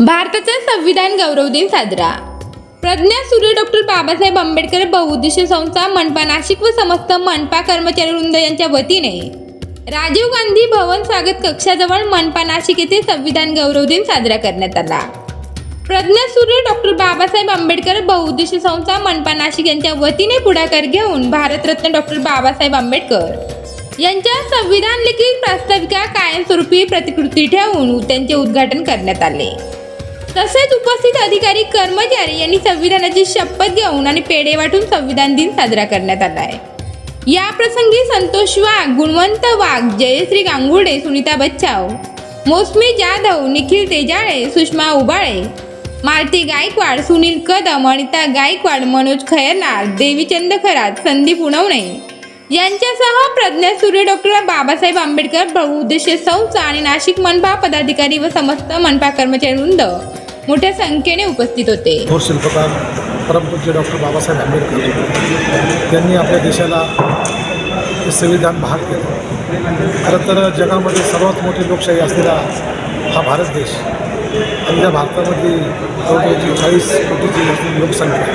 भारताचा संविधान गौरव दिन साजरा. प्रज्ञा सूर्य डॉक्टर बाबासाहेब आंबेडकर बहुउद्देशीय संस्था मनपा नाशिक व समस्त मनपा कर्मचारी वृंद यांच्या वतीने राजीव गांधी भवन स्वागत कक्षाजवळ मनपा नाशिक येथे संविधान गौरव दिन साजरा करण्यात आला. प्रज्ञा सूर्य डॉक्टर बाबासाहेब आंबेडकर बहुउद्देशीय संस्था मनपा नाशिक यांच्या वतीने पुढाकार घेऊन भारतरत्न डॉक्टर बाबासाहेब आंबेडकर यांच्या संविधान लिखित प्रास्ताविका कायमस्वरूपी प्रतिकृती ठेवून त्यांचे उद्घाटन करण्यात आले. तसेच उपस्थित अधिकारी कर्मचारी यांनी संविधानाची शपथ घेऊन आणि पेढे वाटून संविधान दिन साजरा करण्यात आला आहे. या प्रसंगी संतोष वाघ गुणवंत वाघ जयश्री गांगुडे सुनीता बच्चाव मोसमी जाधव निखिल तेजाळे सुषमा उबाळे मालती गायकवाड सुनील कदम अनिता गायकवाड मनोज खैरनार देवीचंद खरात संदीप उणवणे यांच्यासह प्रज्ञा सूर्य डॉक्टर बाबासाहेब आंबेडकर बहुउद्देशीय संस्था आणि नाशिक मनपा पदाधिकारी व समस्त मनपा कर्मचारी वृंद मोठ्या संख्येने उपस्थित होते. थोर शिल्पकार परमपूज्य डॉक्टर बाबासाहेब आंबेडकर यांनी आपल्या देशाला संविधान भाग केलं. खरं तर जगामध्ये सर्वात मोठी लोकशाही असलेला हा भारत देश आणि या भारतामध्ये जवळजवळची चाळीस कोटीची लोकसंख्या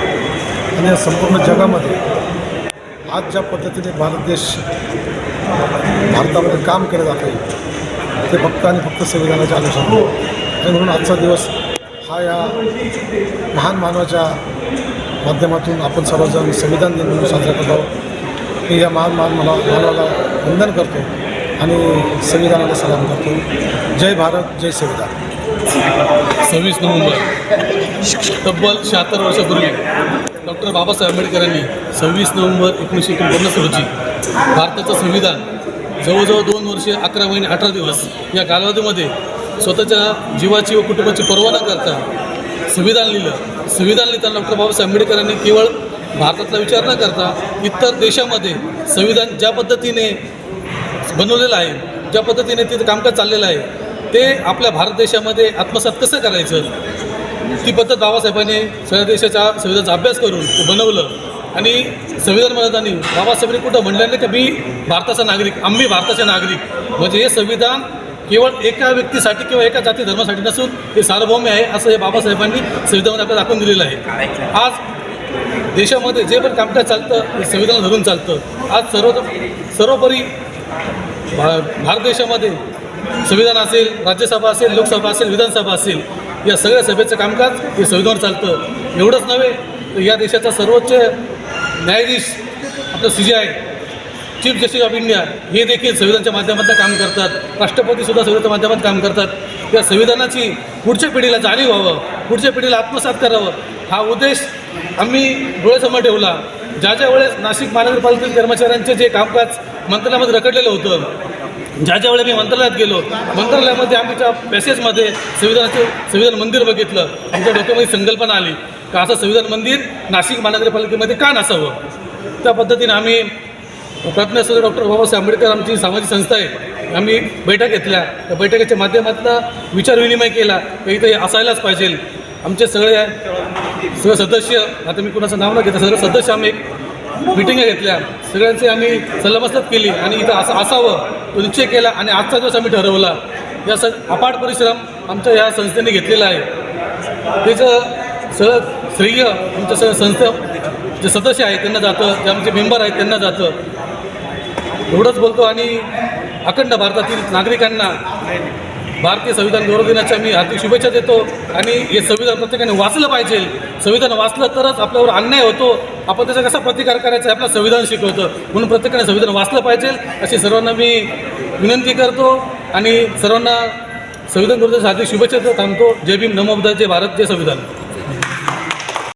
आणि या संपूर्ण जगामध्ये आज ज्या पद्धतीने भारत देश भारतामध्ये काम केलं जात आहे ते फक्त आणि फक्त संविधानाच्या अनुसार आणि म्हणून आजचा दिवस हा या महान मानवाच्या माध्यमातून आपण सर्वजण संविधान दिन म्हणून साजरा करतो आहोत. मी या महान मान मला मानवाला वंदन करतो आणि संविधानाला सलाम करतो. जय भारत जय संविधान. सव्वीस नोव्हेंबर. तब्बल शहात्तर वर्षापूर्वी डॉक्टर बाबासाहेब आंबेडकरांनी सव्वीस नोव्हेंबर एकोणीसशे एकोणपन्नास रोजी भारताचं संविधान जवळजवळ दोन वर्षे अकरा महिने अठरा दिवस या कालावधीमध्ये स्वतःच्या जीवाची व कुटुंबाची पर्वा न करता संविधान लिहिलं. संविधान लिहिताना डॉक्टर बाबासाहेब आंबेडकरांनी केवळ भारतातला विचार न करता इतर देशामध्ये संविधान ज्या पद्धतीने बनवलेलं आहे ज्या पद्धतीने तिथं कामकाज चाललेलं आहे ते आपल्या भारत देशामध्ये आत्मसात कसं करायचं? ती पद्धत बाबासाहेबांनी सगळ्या देशाच्या संविधानाचा अभ्यास करून ते बनवलं. आणि संविधान म्हणताना बाबासाहेबांनी कुठं म्हणल्याने की मी भारताचा नागरिक आम्ही भारताचे नागरिक. म्हणजे हे संविधान केवळ एका व्यक्तीसाठी किंवा एका जाती धर्मासाठी नसून हे सार्वभौम्य आहे असं हे बाबासाहेबांनी संविधानात आपल्याला दाखवून दिलेलं आहे. आज देशामध्ये जे पण कामकाज चालतं हे संविधान धरून चालतं. आज सर्व सर्वोपरी भा भारत देशामध्ये संविधान असेल राज्यसभा असेल लोकसभा असेल विधानसभा असेल या सगळ्या सभेचं कामकाज हे संविधान चालतं. एवढंच नव्हे तर या देशाचा सर्वोच्च न्यायाधीश आपलं C J I chief justice of India हे देखील संविधानाच्या माध्यमातून काम करतात. राष्ट्रपतीसुद्धा संविधानाच्या माध्यमात काम करतात. या संविधानाची पुढच्या पिढीला जाणीव व्हावं पुढच्या पिढीला आत्मसात करावं. हा उद्देश आम्ही डोळ्यासमोर ठेवला. ज्या ज्या वेळेस नाशिक महानगरपालिकेतील कर्मचाऱ्यांचे जे कामकाज मंत्रालयामध्ये रखडलेलं होतं ज्या ज्या वेळेस मी मंत्रालयात गेलो मंत्रालयामध्ये आमच्या पॅसेजमध्ये संविधानाचे संविधान मंदिर बघितलं. आमच्या डोक्यामध्ये संकल्पना आली. का असं संविधान मंदिर नाशिक महानगरपालिकेमध्ये का नसावं? त्या पद्धतीने आम्ही प्रज्ञासूर्य डॉक्टर बाबासाहेब आंबेडकर आमची सामाजिक संस्था आहे. आम्ही बैठक घेतल्या. त्या बैठकीच्या माध्यमातून विचारविनिमय केला. की इथे हे असायलाच पाहिजे. आमचे सगळे सगळे सदस्य आता मी कुणाचं नाव न घेता सगळे सदस्य आम्ही एक मिटिंग घेतल्या. सगळ्यांची आम्ही सल्लामसलत केली आणि इथं असं असावं तो निश्चय केला आणि आजचा दिवस आम्ही ठरवला. या स अपाट परिश्रम आमच्या या संस्थेने घेतलेला आहे. त्याचं सगळं श्रेय आमच्या सगळं संस्था जे सदस्य आहेत त्यांना जातं. जे आमचे मेंबर आहेत त्यांना जातं. एवढंच बोलतो आणि अखंड भारतातील नागरिकांना भारतीय संविधान गौरव दिनाच्या मी हार्दिक शुभेच्छा देतो. आणि हे संविधान प्रत्येकाने वाचलं पाहिजे. संविधान वाचलं तरच आपल्यावर अन्याय होतो. आपण त्याचा कसा प्रतिकार करायचा आहे आपलं संविधान शिकवतं. म्हणून प्रत्येकाने संविधान वाचलं पाहिजे. अशी सर्वांना मी विनंती करतो. आणि सर्वांना संविधान गौरव हार्दिक शुभेच्छा देतो. थांबतो. जय भीम. नमोबदा जय भारत. जय संविधान.